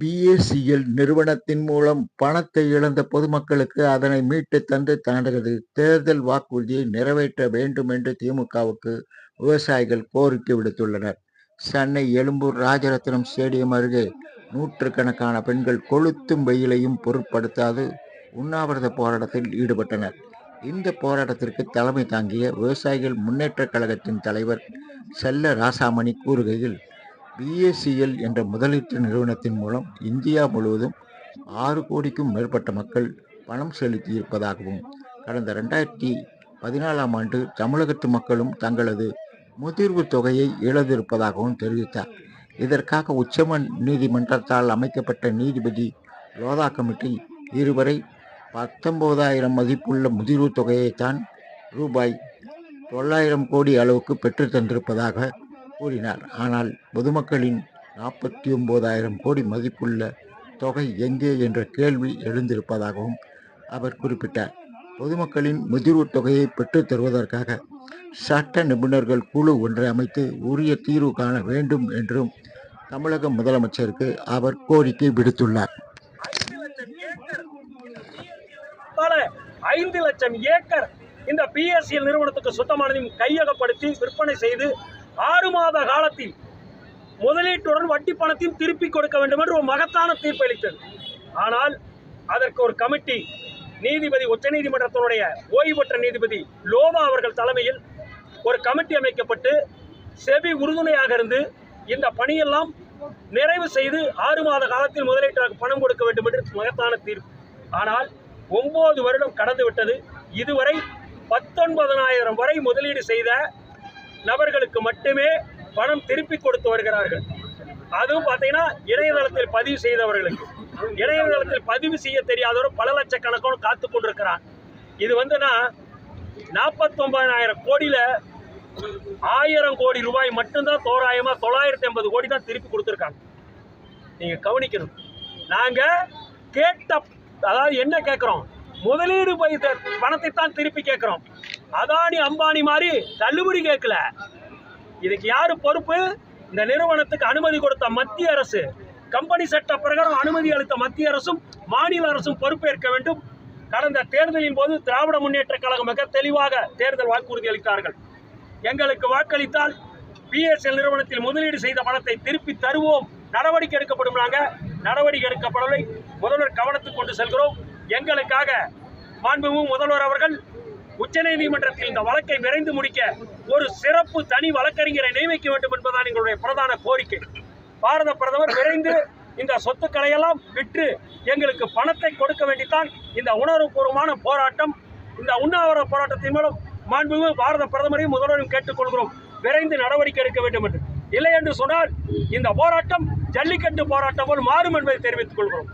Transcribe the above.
BaCl நிறுவனத்தின் மூலம் பணத்தை இழந்த பொதுமக்களுக்கு அதனை மீட்டு தந்து தனது தேர்தல் வாக்குறுதியை நிறைவேற்ற வேண்டும் என்று திமுகவுக்கு விவசாயிகள் கோரிக்கை விடுத்துள்ளனர். சென்னை எழும்பூர் ராஜரத்தினம் ஸ்டேடியம் அருகே நூற்றுக்கணக்கான பெண்கள் கொளுத்தும் வெயிலையும் பொருட்படுத்தாது உண்ணாவிரத போராட்டத்தில் ஈடுபட்டனர். இந்த போராட்டத்திற்கு தலைமை தாங்கிய விவசாயிகள் முன்னேற்ற கழகத்தின் தலைவர் செல்ல ராசாமணி கூறுகையில், பிஏசிஎல் என்ற முதலீட்டு நிறுவனத்தின் மூலம் இந்தியா முழுவதும் ஆறு கோடிக்கும் மேற்பட்ட மக்கள் பணம் செலுத்தியிருப்பதாகவும், கடந்த ரெண்டாயிரத்தி பதினாலாம் ஆண்டு தமிழகத்து மக்களும் தங்களது முதிர்வு தொகையை இழந்திருப்பதாகவும் தெரிவித்தார். இதற்காக உச்ச நீதிமன்றத்தால் அமைக்கப்பட்ட நீதிபதி லோதா கமிட்டி இருவரை பத்தொன்பதாயிரம் மதிப்புள்ள முதிர்வு தொகையைத்தான் ரூபாய் தொள்ளாயிரம் கோடி அளவுக்கு பெற்று தந்திருப்பதாக கூறினார். ஆனால் பொதுமக்களின் நாற்பத்தி ஒன்பதாயிரம் கோடி மதிப்புள்ள தொகை எங்கே என்ற கேள்வி எழுந்திருப்பதாகவும் அவர் குறிப்பிட்டார். பொதுமக்களின் முதிர்வு தொகையை பெற்றுத் தருவதற்காக சட்ட நிபுணர்கள் குழு ஒன்றை அமைத்து உரிய தீர்வு காண வேண்டும் என்றும் தமிழக முதலமைச்சருக்கு அவர் கோரிக்கை விடுத்துள்ளார். பல ஐந்து லட்சம் ஏக்கர் இந்த பிஎஸ்சிஎல் நிறுவனத்துக்கு சுத்தமானதையும் கையகப்படுத்தி விற்பனை செய்து ஆறு மாத காலத்தில் முதலீட்டுடன் வட்டி பணத்தையும் திருப்பி கொடுக்க வேண்டும் என்று ஒரு மகத்தான தீர்ப்பு அளித்தது. ஆனால் அதற்கு ஒரு கமிட்டி நீதிபதி உச்சநீதிமன்றத்தினுடைய ஓய்வு பெற்ற நீதிபதி லோபா அவர்கள் தலைமையில் ஒரு கமிட்டி அமைக்கப்பட்டு செபி உறுதுணையாக இருந்து இந்த பணியெல்லாம் நிறைவு செய்து ஆறு மாத காலத்தில் முதலீட்டாக பணம் கொடுக்க வேண்டும் என்று மகத்தான தீர்ப்பு. ஆனால் ஒன்பது வருடம் கடந்துவிட்டது இதுவரை பத்தொன்பதனாயிரம் வரை முதலீடு செய்த நபர்களுக்கு மட்டுமே பணம் திருப்பி கொடுத்து வருகிறார்கள். அதுவும் பார்த்தீங்கன்னா இணையதளத்தில் பதிவு செய்தவர்களுக்கு. இணையதளத்தில் பதிவு செய்ய தெரியாதவர் பல லட்சக்கணக்கான காத்து கொண்டிருக்கிறார். இது வந்துன்னா நாற்பத்தொன்பதாயிரம் கோடியில் ஆயிரம் கோடி ரூபாய் மட்டும்தான் தோராயமாக தொள்ளாயிரத்தி ஐம்பது கோடி தான் திருப்பி கொடுத்துருக்காங்க. நீங்கள் கவனிக்கணும். நாங்கள் கேட்ட அதாவது என்ன கேட்குறோம் முதலீடு வைத்த பணத்தை தான் திருப்பி கேட்குறோம் அதானி அம்பானி மாதிரி தள்ளுபடி கேட்கல. இதுக்கு யார் பொறுப்பு? இந்த நிறுவனத்துக்கு அனுமதி கொடுத்த மத்திய அரசு. கம்பெனி சட்ட பிரகாரம் அனுமதி அளித்த மத்திய அரசும் மாநில அரசும் பொறுப்பேற்க வேண்டும். கடந்த தேர்தலின் போது திராவிட முன்னேற்ற கழகம் மிக தெளிவாக தேர்தல் வாக்குறுதி அளித்தார்கள். எங்களுக்கு வாக்களித்தால் பிஎஸ்எல் நிறுவனத்தில் முதலீடு செய்த பணத்தை திருப்பி தருவோம். நடவடிக்கை எடுக்கப்படும் நாங்கள் நடவடிக்கை எடுக்கப்படவில்லை. முதல்வர் கவனத்துக்கு கொண்டு செல்கிறோம். எங்களுக்காக மாண்புமிகு முதல்வர் அவர்கள் உச்சநீதிமன்றத்தில் இந்த வழக்கை விரைந்து முடிக்க ஒரு சிறப்பு தனி வழக்கறிஞரை நியமிக்க வேண்டும் என்பதுதான் எங்களுடைய பிரதான கோரிக்கை. பாரத பிரதமர் விரைந்து இந்த சொத்துக்களையெல்லாம் விற்று எங்களுக்கு பணத்தை கொடுக்க வேண்டித்தான் இந்த உணர்வுபூர்வமான போராட்டம். இந்த உண்ணாவிர போராட்டத்தின் மூலம் மாண்புமிகு பாரத பிரதமரையும் முதல்வரையும் கேட்டுக்கொள்கிறோம். விரைந்து நடவடிக்கை எடுக்க வேண்டும் என்று. இல்லை என்று சொன்னால் இந்த போராட்டம் ஜல்லிக்கட்டு போராட்டம் போல் மாறும் என்பதை தெரிவித்துக் கொள்கிறோம்.